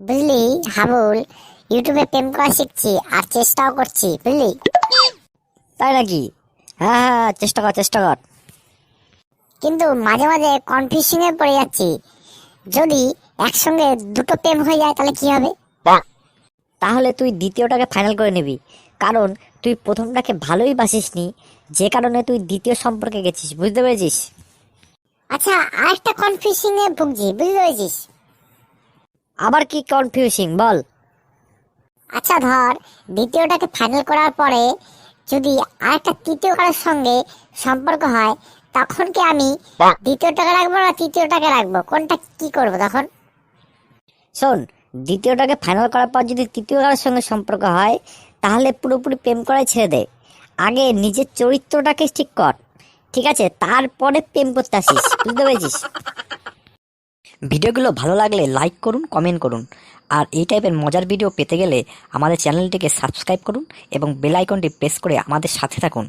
বুঝলি? হাবুল ইউটিউবে প্রেম করা শিখছি আর চেষ্টাও করছি বুঝলি? তাই নাকি? হ্যাঁ হ্যাঁ হ্যাঁ, চেষ্টা কর চেষ্টা কর। কিন্তু মাঝে মাঝে কনফিউশন এ পড়ে যাচ্ছি। যদি একসঙ্গে দুটো প্রেম হয়ে যায় তাহলে কি হবে? তাহলে তুই দ্বিতীয়টাকে ফাইনাল করে নিবি। কারণ তুই প্রথমটাকে ভালোই বাসিসনি যে কারণে তুই দ্বিতীয় সম্পর্কে গেছিস বুঝতে পেরেছিস? আচ্ছা আরেকটা কনফিউশন এ ভুগছি বুঝতে পেরেছিস? আবার কি কনফিউজিং বল। আচ্ছা ধর দ্বিতীয়টাকে ফাইনাল করার পরে যদি আরেকটা তৃতীয় কারোর সঙ্গে সম্পর্ক হয় তখন কি আমি দ্বিতীয়টাকে রাখব না তৃতীয়টাকে রাখব? কোনটা কি করব তখন? শোন দ্বিতীয়টাকে ফাইনাল করার পর যদি তৃতীয় কারোর সঙ্গে সম্পর্ক হয় তাহলে পুরোপুরি প্রেম করাই ছেড়ে দে। আগে নিজের চরিত্রটাকে ঠিক কর ঠিক আছে? তারপরে প্রেম করতে আসিস বুঝতে পেরেছিস? ভিডিওগুলো ভালো লাগলে লাইক করুন, কমেন্ট করুন। আর এই টাইপের মজার ভিডিও পেতে গেলে আমাদের চ্যানেলটিকে সাবস্ক্রাইব করুন এবং বেলাইকনটি প্রেস করে আমাদের সাথে থাকুন।